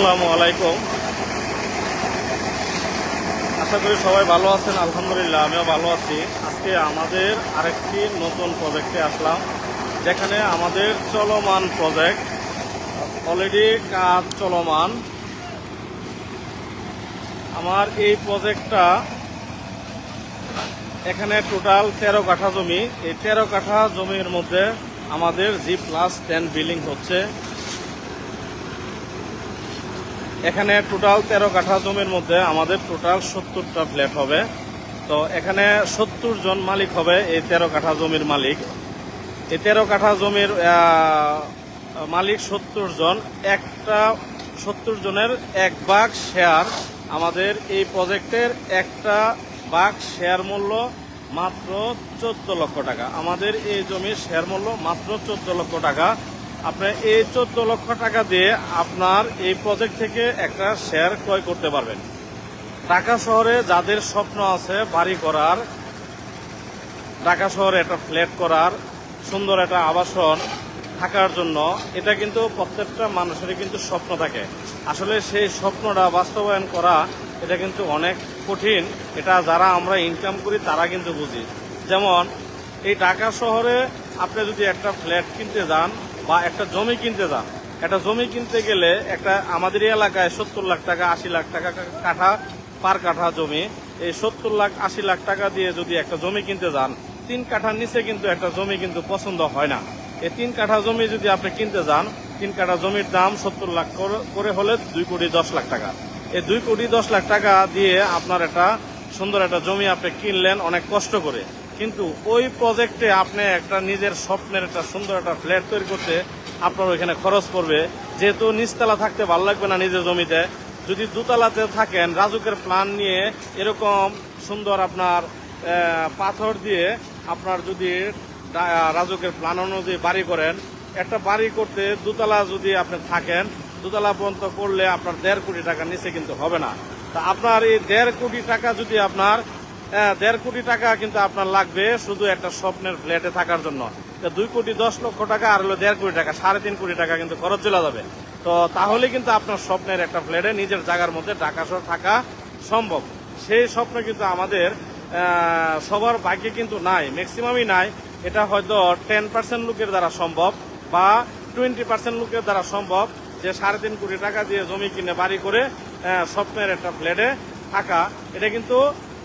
আসসালামু আলাইকুম। আশা করি সবাই ভালো আছেন, আলহামদুলিল্লাহ আমিও ভালো আছি। আজকে আমাদের আরেকটি নতুন প্রজেক্টে আসলাম, যেখানে আমাদের চলমান প্রজেক্ট অলরেডি কাজ চলমান। আমার এই প্রজেক্টটা এখানে টোটাল তেরো কাঠা জমি। এই তেরো কাঠা জমির মধ্যে আমাদের জি প্লাস টেন বিল্ডিং হচ্ছে। এখানে টোটাল তেরো কাঠা জমির মধ্যে আমাদের টোটাল সত্তরটা ফ্ল্যাট হবে। তো এখানে সত্তর জন মালিক হবে এই তেরো কাঠা জমির মালিক। এই তেরো কাঠা জমির মালিক সত্তর জন। একটা সত্তর জনের এক বাঘ শেয়ার আমাদের এই প্রজেক্টের একটা বাঘ শেয়ার মূল্য মাত্র চোদ্দ লক্ষ টাকা। আমাদের এই জমির শেয়ার মূল্য মাত্র চোদ্দ লক্ষ টাকা। আপনি এই চোদ্দ লক্ষ টাকা দিয়ে আপনার এই প্রজেক্ট থেকে একটা শেয়ার ক্রয় করতে পারবেন। ঢাকা শহরে যাদের স্বপ্ন আছে বাড়ি করার, ঢাকা শহরে একটা ফ্ল্যাট করার, সুন্দর একটা আবাসন থাকার জন্য এটা কিন্তু প্রত্যেকটা মানুষেরই কিন্তু স্বপ্ন থাকে। আসলে সেই স্বপ্নটা বাস্তবায়ন করা এটা কিন্তু অনেক কঠিন। এটা যারা আমরা ইনকাম করি তারা কিন্তু বুঝি। যেমন এই ঢাকা শহরে আপনি যদি একটা ফ্ল্যাট কিনতে যান বা একটা জমি কিনতে যান। একটা জমি কিনতে গেলে একটা আমাদের এলাকায় সত্তর লাখ টাকা, আশি লাখ টাকা কাঠা, পার কাঠা জমি। এই সত্তর লাখ, আশি লাখ টাকা দিয়ে যদি একটা জমি কিনতে যান, তিন কাঠার নিচে কিন্তু একটা জমি কিন্তু পছন্দ হয় না। এই তিন কাঠা জমি যদি আপনি কিনতে যান, তিন কাঠা জমির দাম সত্তর লাখ করে- হলে দুই কোটি দশ লাখ টাকা। এই দুই কোটি দশ লাখ টাকা দিয়ে আপনার একটা সুন্দর একটা জমি আপনি কিনলেন, অনেক কষ্ট করে। কিন্তু ওই প্রজেক্টে আপনি একটা নিজের স্বপ্নের একটা সুন্দর একটা ফ্ল্যাট তৈরি করতে আপনার ওইখানে খরচ পড়বে। যেহেতু নিচতলা থাকতে ভালো লাগবে না নিজের জমিতে, যদি দুতলাতে থাকেন, রাজুকের প্ল্যান নিয়ে এরকম সুন্দর আপনার পাথর দিয়ে আপনার যদি রাজুকের প্ল্যান অনুযায়ী বাড়ি করেন, একটা বাড়ি করতে দুতলা যদি আপনি থাকেন, দুতলা পর্যন্ত করলে আপনার দেড় কোটি টাকার নিচে কিন্তু হবে না। তা আপনার এই দেড় কোটি টাকা যদি আপনার দেড় কোটি টাকা কিন্তু আপনার লাগবে শুধু একটা স্বপ্নের ফ্ল্যাটে থাকার জন্য। দুই কোটি দশ লক্ষ টাকা আর হলো দেড় কোটি টাকা, সাড়ে তিন কোটি টাকা কিন্তু খরচ চলে যাবে। তো তাহলে কিন্তু আপনার স্বপ্নের একটা ফ্ল্যাটে নিজের জায়গার মধ্যে ঢাকা শহর থাকা সম্ভব। সেই স্বপ্ন কিন্তু আমাদের সবার ভাগ্যে কিন্তু নাই ম্যাক্সিমামই নাই। এটা হয়তো টেন পার্সেন্ট লোকের দ্বারা সম্ভব বা টোয়েন্টি পার্সেন্ট লোকের দ্বারা সম্ভব যে সাড়ে তিন কোটি টাকা দিয়ে জমি কিনে বাড়ি করে স্বপ্নের একটা ফ্ল্যাটে থাকা। এটা কিন্তু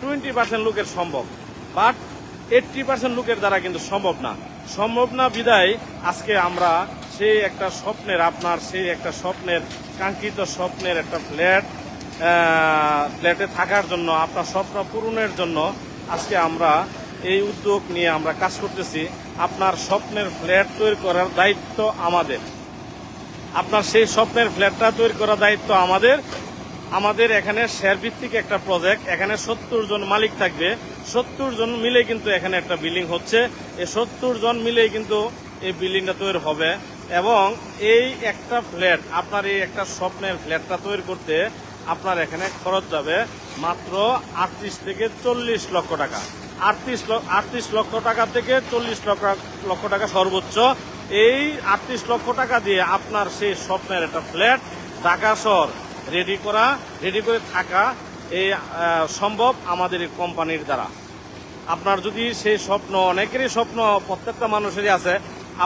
টোয়েন্টি পার্সেন্ট লোকের সম্ভব। বাট এইট্টি পার্সেন্ট লোকের দ্বারা কিন্তু সম্ভব না। সম্ভব না বিদায় আজকে আমরা সেই একটা স্বপ্নের আপনার, সেই একটা স্বপ্নের, কাঙ্ক্ষিত স্বপ্নের একটা ফ্ল্যাট ফ্ল্যাটে থাকার জন্য, আপনার স্বপ্ন পূরণের জন্য আজকে আমরা এই উদ্যোগ নিয়ে আমরা কাজ করতেছি। আপনার স্বপ্নের ফ্ল্যাট তৈরি করার দায়িত্ব আমাদের। আপনার সেই স্বপ্নের ফ্ল্যাটটা তৈরি করার দায়িত্ব আমাদের। আমাদের এখানে শেয়ার ভিত্তিক একটা প্রজেক্ট এখানে সত্তর জন মালিক থাকবে। সত্তর জন মিলে কিন্তু এখানে একটা বিল্ডিং হচ্ছে। এই সত্তর জন মিলেই কিন্তু এই বিল্ডিংটা তৈরি হবে। এবং এই একটা ফ্ল্যাট আপনার এই একটা স্বপ্নের ফ্ল্যাটটা তৈরি করতে আপনার এখানে খরচ যাবে মাত্র আটত্রিশ থেকে চল্লিশ লক্ষ টাকা। আটত্রিশ আটত্রিশ লক্ষ টাকা থেকে চল্লিশ লক্ষ লক্ষ টাকা সর্বোচ্চ। এই আটত্রিশ লক্ষ টাকা দিয়ে আপনার সেই স্বপ্নের একটা ফ্ল্যাট ঢাকা শহর। রেডি করা রেডি করে থাকা এই সম্ভব আমাদের এই কোম্পানির দ্বারা। আপনার যদি সেই স্বপ্ন, অনেকেরই স্বপ্ন, প্রত্যেকটা মানুষেরই আছে,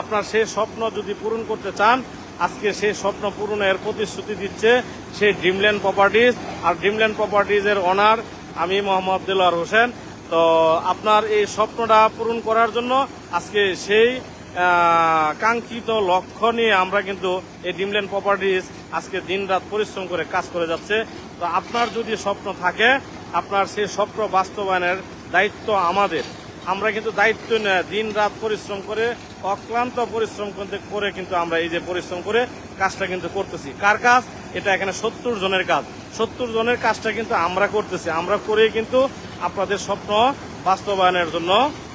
আপনার সেই স্বপ্ন যদি পূরণ করতে চান, আজকে সেই স্বপ্ন পূরণের প্রতিশ্রুতি দিচ্ছে সেই ড্রিমল্যান্ড প্রপার্টিজ আর ড্রিমল্যান্ড প্রপার্টিজের ওনার আমি মোহাম্মদ দিলওয়ার হোসেন। তো আপনার এই স্বপ্নটা পূরণ করার জন্য আজকে সেই কাঙ্ক্ষিত লক্ষ্য নিয়ে আমরা কিন্তু এই ডিমল্যান্ড প্রপার্টিজ আজকে দিনরাত পরিশ্রম করে কাজ করে যাচ্ছে। তো আপনার যদি স্বপ্ন থাকে, আপনার সেই স্বপ্ন বাস্তবায়নের দায়িত্ব আমাদের। আমরা কিন্তু দায়িত্ব দিন রাত পরিশ্রম করে, অক্লান্ত পরিশ্রম করে কিন্তু আমরা এই যে পরিশ্রম করে কাজটা কিন্তু করতেছি। কার কাজ? এটা এখানে সত্তর জনের কাজ। সত্তর জনের কাজটা কিন্তু আমরা করতেছি। আমরা করে কিন্তু আপনাদের স্বপ্ন বাস্তবায়নের জন্য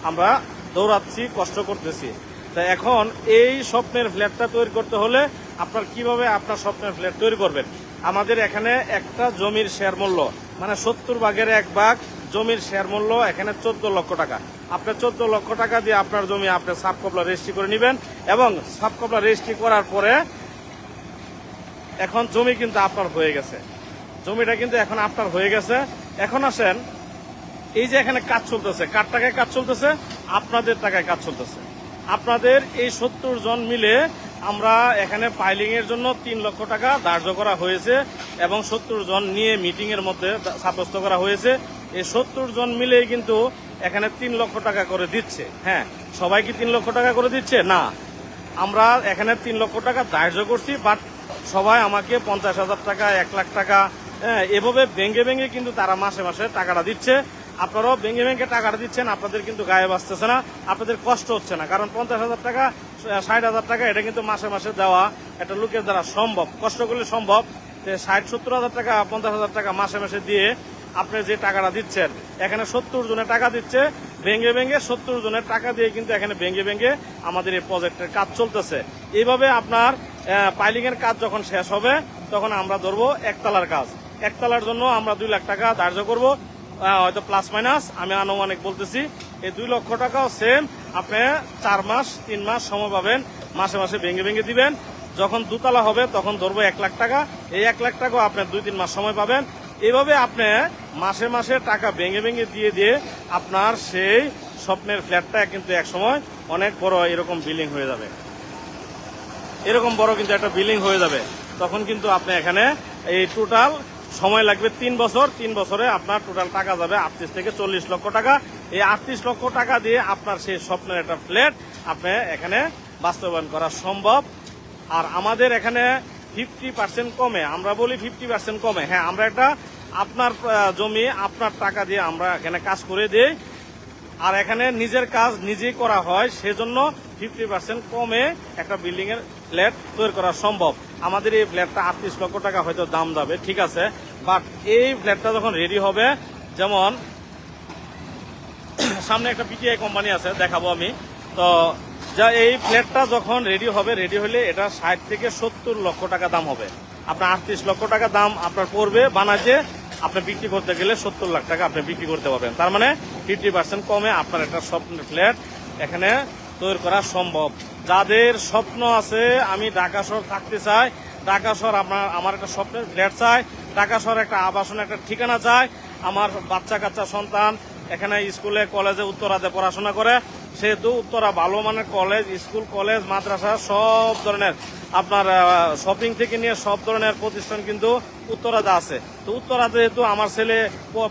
আমরা দৌড়াচ্ছি, কষ্ট করতেছি। তা এখন এই স্বপ্নের ফ্ল্যাটটা তৈরি করতে হলে আপনার কীভাবে আপনার স্বপ্নের ফ্ল্যাট তৈরি করবেন? আমাদের এখানে একটা জমির শেয়ার মূল্য মানে সত্তর ভাগের এক ভাগ জমির শেয়ার মূল্য এখানে চোদ্দ লক্ষ টাকা। আপনার চোদ্দ লক্ষ টাকা দিয়ে আপনার জমি আপনি সাব কপলা রেজিস্ট্রি করে নেবেন এবং সাব কপলা রেজিস্ট্রি করার পরে এখন জমি কিন্তু আপনার হয়ে গেছে। জমিটা কিন্তু এখন আপনার হয়ে গেছে। এখন আসেন, এই যে এখানে কাজ চলতেছে কার টাকায় কাজ চলতেছে, আপনাদের টাকায় কাজ চলতেছে। আপনাদের এই সত্তর জন মিলে আমরা এখানে পাইলিং এর জন্য তিন লক্ষ টাকা ধার্য করা হয়েছে এবং সত্তর জন নিয়ে মিটিং এর মধ্যে সাব্যস্ত করা হয়েছে। এই সত্তর জন মিলেই কিন্তু এখানে তিন লক্ষ টাকা করে দিচ্ছে। হ্যাঁ সবাই কি তিন লক্ষ টাকা করে দিচ্ছে? না। আমরা এখানে তিন লক্ষ টাকা ধার্য করছি বাট সবাই আমাকে পঞ্চাশ হাজার টাকা, এক লাখ টাকা হ্যাঁ এভাবে ভেঙে ভেঙে কিন্তু তারা মাসে মাসে টাকাটা দিচ্ছে। আপনারাও ভেঙে ভেঙে টাকাটা দিচ্ছেন, আপনাদের কিন্তু গায়ে বাঁচতেছে না, আপনাদের কষ্ট হচ্ছে না। কারণ পঞ্চাশ হাজার টাকা ষাট হাজার টাকা, এটা কিন্তু মাসে মাসে দেওয়া একটা লোকের দ্বারা সম্ভব। কষ্ট করলে সম্ভব ষাট, সত্তর হাজার টাকা, পঞ্চাশ হাজার টাকা মাসে মাসে দিয়ে আপনি যে টাকাটা দিচ্ছেন, এখানে সত্তর জনের টাকা দিচ্ছে ভেঙে ভেঙে সত্তর জনের টাকা দিয়ে কিন্তু এখানে ভেঙে ভেঙে আমাদের এই প্রজেক্টের কাজ চলতেছে। এইভাবে আপনার পাইলিং এর কাজ যখন শেষ হবে, তখন আমরা ধরবো একতলার কাজ। একতলার জন্য আমরা দুই লাখ টাকা ধার্য করব। হয়তো প্লাস মাইনাস আমি আনুমানিক বলতেছি, এই দুই লক্ষ টাকাও সেম আপনি চার মাস, তিন মাস সময় পাবেন, মাসে মাসে ভেঙে ভেঙে দিবেন। যখন দুতলা হবে, তখন ধরবো এক লাখ টাকা। এই এক লাখ টাকাও আপনি দুই, তিন মাস সময় পাবেন। এভাবে আপনি মাসে মাসে টাকা ভেঙে ভেঙে দিয়ে দিয়ে আপনার সেই স্বপ্নের ফ্ল্যাটটা কিন্তু এক সময় অনেক বড় এরকম বিল্ডিং হয়ে যাবে। এরকম বড় কিন্তু একটা বিল্ডিং হয়ে যাবে। তখন কিন্তু আপনি এখানে এই টোটাল সময় লাগবে তিন বছর। তিন বছরে আপনার টোটাল টাকা যাবে আটত্রিশ থেকে চল্লিশ লক্ষ টাকা। এই আটত্রিশ লক্ষ টাকা দিয়ে আপনার সেই স্বপ্নের একটা ফ্ল্যাট আপনি এখানে বাস্তবায়ন করা সম্ভব। আর আমাদের এখানে ফিফটি পার্সেন্ট কমে, আমরা বলি ফিফটি পার্সেন্ট কমে। হ্যাঁ আমরা একটা আপনার জমি, আপনার টাকা দিয়ে আমরা এখানে কাজ করে দিই। আর এখানে নিজের কাজ নিজেই করা হয়, সেজন্য ফিফটি পার্সেন্ট কমে একটা বিল্ডিং এর ফ্ল্যাট তৈরি করা সম্ভব। আমাদের এই ফ্ল্যাটটা আটত্রিশ লক্ষ টাকা হয়তো দাম যাবে, ঠিক আছে? বাট এই ফ্ল্যাটটা যখন রেডি হবে, যেমন সামনে একটা পিটিআই কোম্পানি আছে, দেখাবো আমি। তো যা এই ফ্ল্যাটটা যখন রেডি হবে রেডি হলে এটা ষাট থেকে সত্তর লক্ষ টাকা দাম হবে। আপনার আটত্রিশ লক্ষ টাকা দাম আপনার পড়বে বানাতে আপনি বিক্রি করতে গেলে সত্তর লাখ টাকা আপনি বিক্রি করতে পারবেন। তার মানে ফিফটি পার্সেন্ট কমে আপনার একটা স্বপ্নের ফ্ল্যাট এখানে তৈরি করা সম্ভব। যাদের স্বপ্ন আছে, আমি ঢাকা শহর থাকতে চাই। ঢাকা শহর আপনার আমার একটা স্বপ্নের ফ্ল্যাট চাই। ঢাকা শহর একটা আবাসন একটা ঠিকানা চাই। আমার বাচ্চা কাচ্চা সন্তান এখানে স্কুলে, কলেজে, উত্তরাতে পড়াশোনা করে। সেহেতু উত্তরা ভালো মানের কলেজ, স্কুল, কলেজ, মাদ্রাসা, সব ধরনের আপনার শপিং থেকে নিয়ে সব ধরনের প্রতিষ্ঠান কিন্তু উত্তরাতে আছে। তো উত্তরাতে যেহেতু আমার ছেলে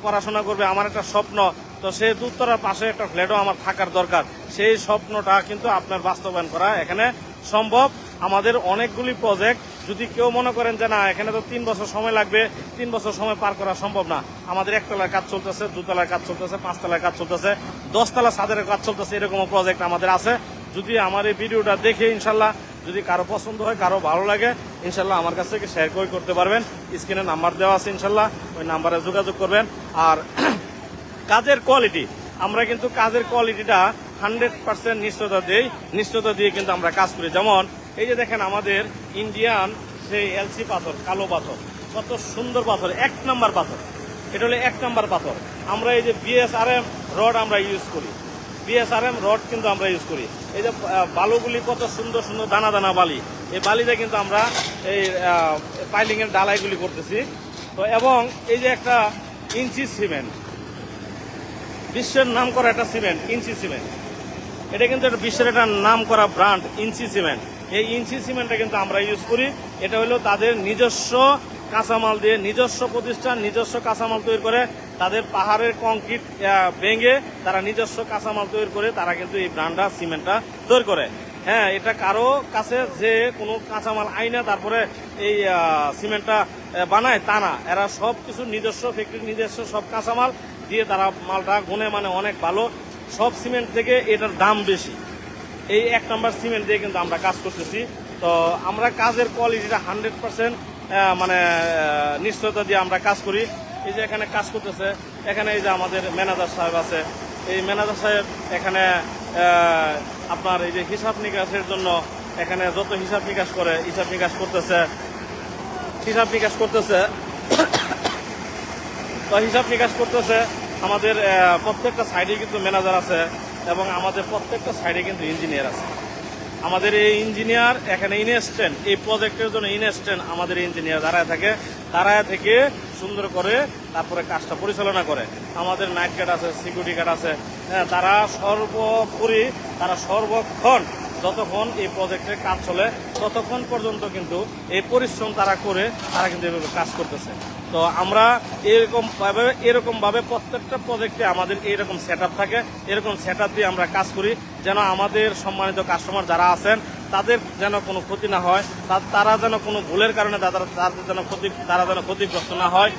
পড়াশোনা করবে, আমার একটা স্বপ্ন। তো সেহেতু উত্তরার পাশে একটা ফ্ল্যাটও আমার থাকার দরকার। সেই স্বপ্নটা কিন্তু আপনার বাস্তবায়ন করা এখানে সম্ভব। আমাদের অনেকগুলি প্রজেক্ট যদি কেউ মনে করেন যে না, এখানে তো তিন বছর সময় লাগবে, তিন বছর সময় পার করা সম্ভব না। আমাদের একতলার কাজ চলতেছে, দুতলার কাজ চলতেছে, পাঁচতলার কাজ চলতেছে, দশতলা সাদের কাজ চলতেছে এরকম প্রজেক্ট আমাদের আছে। যদি আমার এই ভিডিওটা দেখে ইনশাল্লাহ, যদি কারও পছন্দ হয়, কারও ভালো লাগে, ইনশাল্লাহ আমার কাছ থেকে শেয়ার করে করতে পারবেন। স্ক্রিনে নাম্বার দেওয়া আছে ইনশাল্লাহ, ওই নাম্বারে যোগাযোগ করবেন। আর কাজের কোয়ালিটি আমরা কিন্তু কাজের কোয়ালিটিটা হান্ড্রেড পার্সেন্ট নিশ্চয়তা দিই। নিশ্চয়তা দিয়ে কিন্তু আমরা কাজ করি। যেমন, এই যে দেখেন আমাদের ইন্ডিয়ান সেই এলসি পাথর, কালো পাথর, কত সুন্দর পাথর, এক নাম্বার পাথর। এটা হলো এক নাম্বার পাথর। আমরা এই যে বিএসআরএম রড আমরা ইউজ করি। বিএসআরএম রড কিন্তু আমরা ইউজ করি। এই যে বালুগুলি কত সুন্দর সুন্দর দানা দানা বালি। এই বালিতে কিন্তু আমরা এই পাইলিংয়ের ডালাইগুলি করতেছি। তো এবং এই যে একটা ইঞ্চি সিমেন্ট বিশ্বের নাম করা একটা সিমেন্ট, ইঞ্চি সিমেন্ট। এটা কিন্তু একটা বিশ্বের একটা নাম করা ব্র্যান্ড, ইঞ্চি সিমেন্ট। এই ইঞ্চি সিমেন্টটা কিন্তু আমরা ইউজ করি। এটা হলো তাদের নিজস্ব কাঁচামাল দিয়ে নিজস্ব প্রতিষ্ঠান, নিজস্ব কাঁচামাল তৈরি করে। তাদের পাহাড়ের কংক্রিট ভেঙে তারা নিজস্ব কাঁচামাল তৈরি করে। তারা কিন্তু এই ব্র্যান্ডটা, সিমেন্টটা তৈরি করে। হ্যাঁ এটা কারও কাছে যে কোনো কাঁচামাল আইনা তারপরে এই সিমেন্টটা বানায় তা না। এরা সব কিছু নিজস্ব ফ্যাক্টরি নিজস্ব সব কাঁচামাল দিয়ে তারা মালটা গুনে মানে অনেক ভালো। সব সিমেন্ট থেকে এটার দাম বেশি। এই এক নম্বর সিমেন্ট দিয়ে কিন্তু আমরা কাজ করতেছি। তো আমরা কাজের কোয়ালিটিটা হান্ড্রেড পার্সেন্ট মানে নিশ্চয়তা দিয়ে আমরা কাজ করি। এই যে এখানে কাজ করতেছে, এখানে এই যে আমাদের ম্যানেজার সাহেব আছে। এই ম্যানেজার সাহেব এখানে আপনার এই যে হিসাব নিকাশের জন্য এখানে যত হিসাব নিকাশ করে, হিসাব নিকাশ করতেছে। হিসাব নিকাশ করতেছে। তো হিসাব নিকাশ করতেছে। আমাদের প্রত্যেকটা সাইডে কিন্তু ম্যানেজার আছে এবং আমাদের প্রত্যেকটা সাইডে কিন্তু ইঞ্জিনিয়ার আছে। আমাদের এই ইঞ্জিনিয়ার এখানে ইনস্ট্যান্ট এই প্রজেক্টের জন্য ইনস্ট্যান্ট আমাদের ইঞ্জিনিয়ার দাঁড়ায় থাকে। দাঁড়ায় থেকে সুন্দর করে তারপরে কাজটা পরিচালনা করে। আমাদের নাইট গার্ড আছে, সিকিউরিটি গার্ড আছে হ্যাঁ তারা সর্বোপরি, তারা সর্বক্ষণ যতক্ষণ এই প্রজেক্টের কাজ চলে ততক্ষণ পর্যন্ত কিন্তু এই পরিশ্রম তারা করে, তারা কিন্তু এভাবে কাজ করতেছে। তো আমরা এরকম ভাবে এরকম ভাবে প্রত্যেকটা প্রজেক্টে আমাদের এরকম সেট থাকে, এরকম সেট দিয়ে আমরা কাজ করি, যেন আমাদের সম্মানিত কাস্টমার যারা আছেন, তাদের যেন কোনো ক্ষতি না হয় তারা যেন কোনো ভুলের কারণে তাদের যেন ক্ষতি, তারা যেন ক্ষতিগ্রস্ত না হয়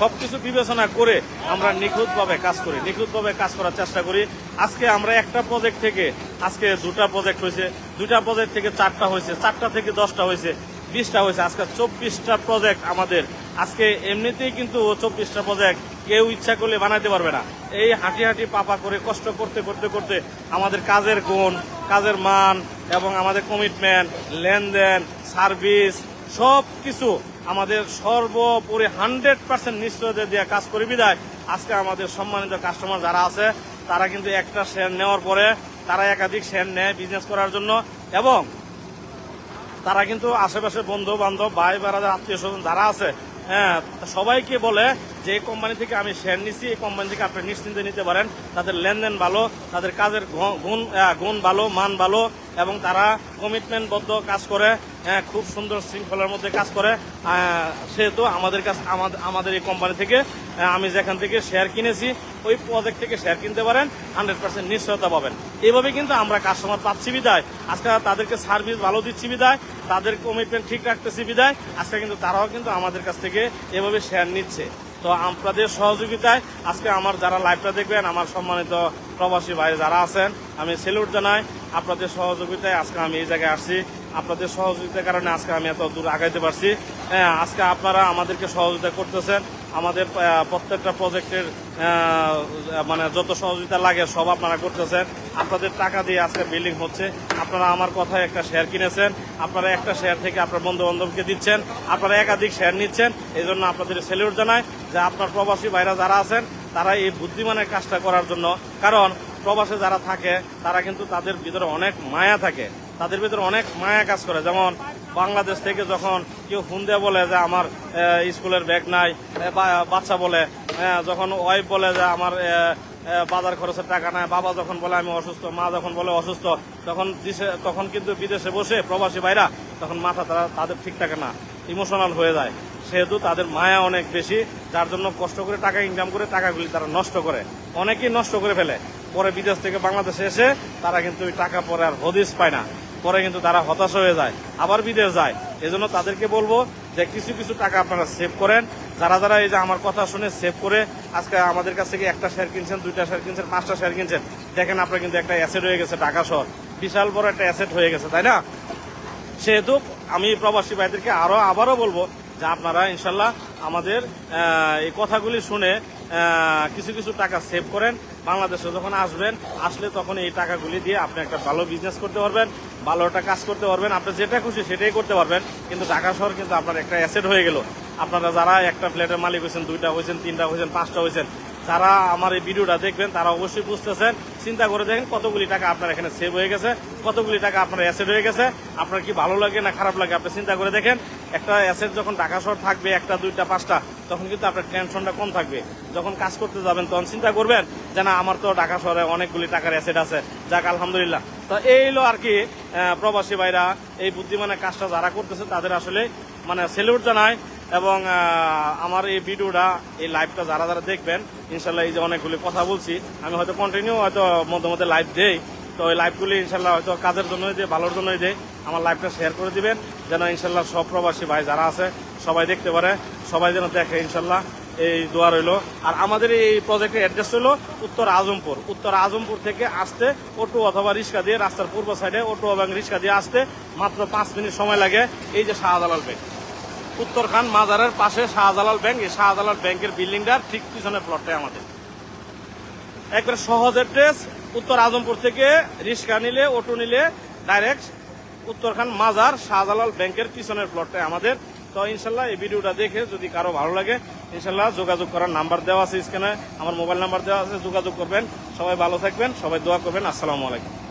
সব কিছু বিবেচনা করে আমরা নিখুঁতভাবে কাজ করি, নিখুঁতভাবে কাজ করার চেষ্টা করি। আজকে আমরা একটা প্রজেক্ট থেকে, আজকে দুটা প্রজেক্ট হয়েছে দুটা প্রজেক্ট থেকে চারটা হয়েছে, চারটা থেকে দশটা হয়েছে, বিশটা হয়েছে। আজকে চব্বিশটা প্রজেক্ট আমাদের। আজকে এমনিতেই কিন্তু ও চব্বিশটা প্রজেক্ট কেউ ইচ্ছা করলে বানাতে পারবে না। এই হাঁটি হাঁটি পাপা করে কষ্ট করতে করতে করতে আমাদের কাজের গুণ, কাজের মান এবং আমাদের কমিটমেন্ট লেনদেন সার্ভিস সব কিছু আমাদের সর্বোপরি হান্ড্রেড পার্সেন্ট নিশ্চয়তা দিয়ে কাজ করে বিদায়। আজকে আমাদের সম্মানিত কাস্টমার যারা আছে, তারা কিন্তু একটা শেয়ার নেওয়ার পরে তারা একাধিক শেয়ার নেয় বিজনেস করার জন্য এবং তারা কিন্তু আশেপাশে বন্ধু বান্ধব ভাই বেড়াদের আত্মীয় স্বজন যারা আছে হ্যাঁ সবাইকে বলে যে এই কোম্পানি থেকে আমি শেয়ার নিছি এই কোম্পানি থেকে আপনি নিশ্চিন্তে নিতে পারেন। তাদের লেনদেন ভালো তাদের কাজের গুণ গুণ ভালো মান ভালো এবং তারা কমিটমেন্টবদ্ধ কাজ করে হ্যাঁ, খুব সুন্দর শৃঙ্খলার মধ্যে কাজ করে। সেহেতু আমাদের কাছে আমাদের এই কোম্পানি থেকে আমি যেখান থেকে শেয়ার কিনেছি ওই প্রজেক্ট থেকে শেয়ার কিনতে পারেন হান্ড্রেড পার্সেন্ট নিশ্চয়তা পাবেন। এইভাবে কিন্তু আমরা কাস্টমার পাচ্ছি বিদায়। আজকে তাদেরকে সার্ভিস ভালো দিচ্ছি বিদায়, তাদের কমিটমেন্ট ঠিক রাখতেছি বিদায়। আজকে কিন্তু তারাও কিন্তু আমাদের কাছ থেকে এভাবে শেয়ার নিচ্ছে। তো আপনাদের সহযোগিতায় আজকে আমার যারা লাইভটা দেখবেন, আমার সম্মানিত প্রবাসী ভাই যারা আছেন, আমি সেলুট জানাই। আপনাদের সহযোগিতায় আজকে আমি এই জায়গায় আসছি। আপনাদের সহযোগিতার কারণে আজকে আমি এত দূর আগাইতে পারছি। হ্যাঁ আজকে আপনারা আমাদেরকে সহযোগিতা করতেছেন। আমাদের প্রত্যেকটা প্রজেক্টের মানে যত সহযোগিতা লাগে সব আপনারা করতেছেন। আপনাদের টাকা দিয়ে আজকে বিল্ডিং হচ্ছে। আপনারা আমার কথায় একটা শেয়ার কিনেছেন। আপনারা একটা শেয়ার থেকে আপনার বন্ধু বান্ধবকে দিচ্ছেন। আপনারা একাধিক শেয়ার নিচ্ছেন। এই জন্য আপনাদের সেলিউট জানায় যে আপনার প্রবাসী ভাইরা যারা আছেন, তারা এই বুদ্ধিমানের কাজটা করার জন্য। কারণ প্রবাসে যারা থাকে, তারা কিন্তু তাদের ভিতরে অনেক মায়া থাকে। তাদের ভিতরে অনেক মায়া কাজ করে। যেমন বাংলাদেশ থেকে যখন কেউ ফোন দিয়ে বলে যে আমার স্কুলের ব্যাগ নাই বাচ্চা বলে যখন ওয়াইফ বলে যে আমার বাজার খরচের টাকা নাই, বাবা যখন বলে আমি অসুস্থ, মা যখন বলে অসুস্থ, তখন দিশে- তখন কিন্তু বিদেশে বসে প্রবাসী ভাইরা তখন মাথা তারা, তাদের ঠিক থাকে না, ইমোশনাল হয়ে যায়। সেহেতু তাদের মায়া অনেক বেশি, যার জন্য কষ্ট করে টাকা ইনকাম করে টাকাগুলি তারা নষ্ট করে। অনেকেই নষ্ট করে ফেলে। পরে বিদেশ থেকে বাংলাদেশে এসে তারা কিন্তু টাকা পরে আর হদিস পায় না। পরে কিন্তু তারা হতাশ হয়ে যায়, আবার বিদেশ যায়। এজন্য তাদেরকে বলব যে কিছু কিছু টাকা আপনারা সেভ করেন। যারা যারা এই যে আমার কথা শুনে সেভ করে আজকে আমাদের কাছ থেকে একটা শেয়ার কিনছেন, দুইটা শেয়ার কিনছেন, পাঁচটা শেয়ার কিনছেন, দেখেন আপনার কিন্তু একটা অ্যাসেট হয়ে গেছে টাকা শহর। বিশাল বড় একটা অ্যাসেট হয়ে গেছে, তাই না? সেহেতু আমি প্রবাসী ভাইদেরকে আরও আবারও বলব যে আপনারা ইনশাল্লাহ আমাদের এই কথাগুলি শুনে কিছু কিছু টাকা সেভ করেন। বাংলাদেশে যখন আসবেন, আসলে তখন এই টাকাগুলি দিয়ে আপনি একটা ভালো বিজনেস করতে পারবেন। ভালো একটা কাজ করতে পারবেন, আপনি যেটা খুশি সেটাই করতে পারবেন, কিন্তু ঢাকা শহর কিন্তু আপনার একটা অ্যাসেট হয়ে গেল। আপনারা যারা একটা ফ্ল্যাটের মালিক হয়েছেন, দুইটা হয়েছেন, তিনটা হয়েছেন, পাঁচটা হয়েছেন যারা আমার এই ভিডিওটা দেখবেন, তারা অবশ্যই বুঝতেছেন। চিন্তা করে দেখেন কতগুলি টাকা আপনার এখানে সেভ হয়ে গেছে, কতগুলি টাকা আপনার অ্যাসেট হয়ে গেছে। আপনার কি ভালো লাগে না খারাপ লাগে আপনি চিন্তা করে দেখেন। একটা অ্যাসেট যখন ঢাকা শহর থাকবে, একটা, দুইটা, পাঁচটা, তখন কিন্তু আপনার টেনশনটা কম থাকবে। যখন কাজ করতে যাবেন, তখন চিন্তা করবেন যে না, আমার তো ঢাকা শহরে অনেকগুলি টাকার অ্যাসেট আছে। যাক, আলহামদুলিল্লাহ। তো এই হলো আর কি প্রবাসী ভাইরা, এই বুদ্ধিমানের কাজটা যারা করতেছে, তাদের আসলে মানে সেলিউট জানায় এবং আমার এই ভিডিওটা, এই লাইভটা যারা যারা দেখবেন, ইনশাল্লাহ এই যে অনেকগুলি কথা বলছি, আমি হয়তো কন্টিনিউ হয়তো মধ্যে মধ্যে লাইভ দেই। তো ওই লাইভগুলি ইনশাল্লাহ হয়তো কাজের জন্যই দেয় ভালোর জন্যই দেয় আমার লাইভটা শেয়ার করে দিবেন, যেন ইনশাল্লাহ সব প্রবাসী ভাই যারা আছে, সবাই দেখতে পারে, সবাই যেন দেখে ইনশাল্লাহ। এই দোয়া রইল। আর আমাদের এই প্রজেক্টের অ্যাড্রেস হলো উত্তর আজমপুর। উত্তর আজমপুর থেকে আসতে অটো অথবা রিক্সা দিয়ে রাস্তার পূর্ব সাইডে অটো এবং রিক্সা দিয়ে আসতে মাত্র পাঁচ মিনিট সময় লাগে। এই যে শাহজালাল ব্যাংক উত্তরখান মাজারের পাশে শাহজালাল ব্যাংক। এই শাহজালাল ব্যাংকের বিল্ডিংটার ঠিক পিছনের প্লটটাই আমাদের। একবারে সহজ অ্যাড্রেস উত্তর আজমপুর থেকে রিক্সা নিলে অটো নিলে ডাইরেক্ট উত্তরখান মাজার শাহজালাল ব্যাংকের পিছনের প্লটটাই আমাদের। তো ইনশাল্লাহ এই ভিডিওটা দেখে যদি কারও ভালো লাগে, ইনশাল্লাহ যোগাযোগ করার নাম্বার দেওয়া আছে স্ক্রিনে আমার মোবাইল নাম্বার দেওয়া আছে, যোগাযোগ করবেন। সবাই ভালো থাকবেন, সবাই দোয়া করবেন। আসসালামু আলাইকুম।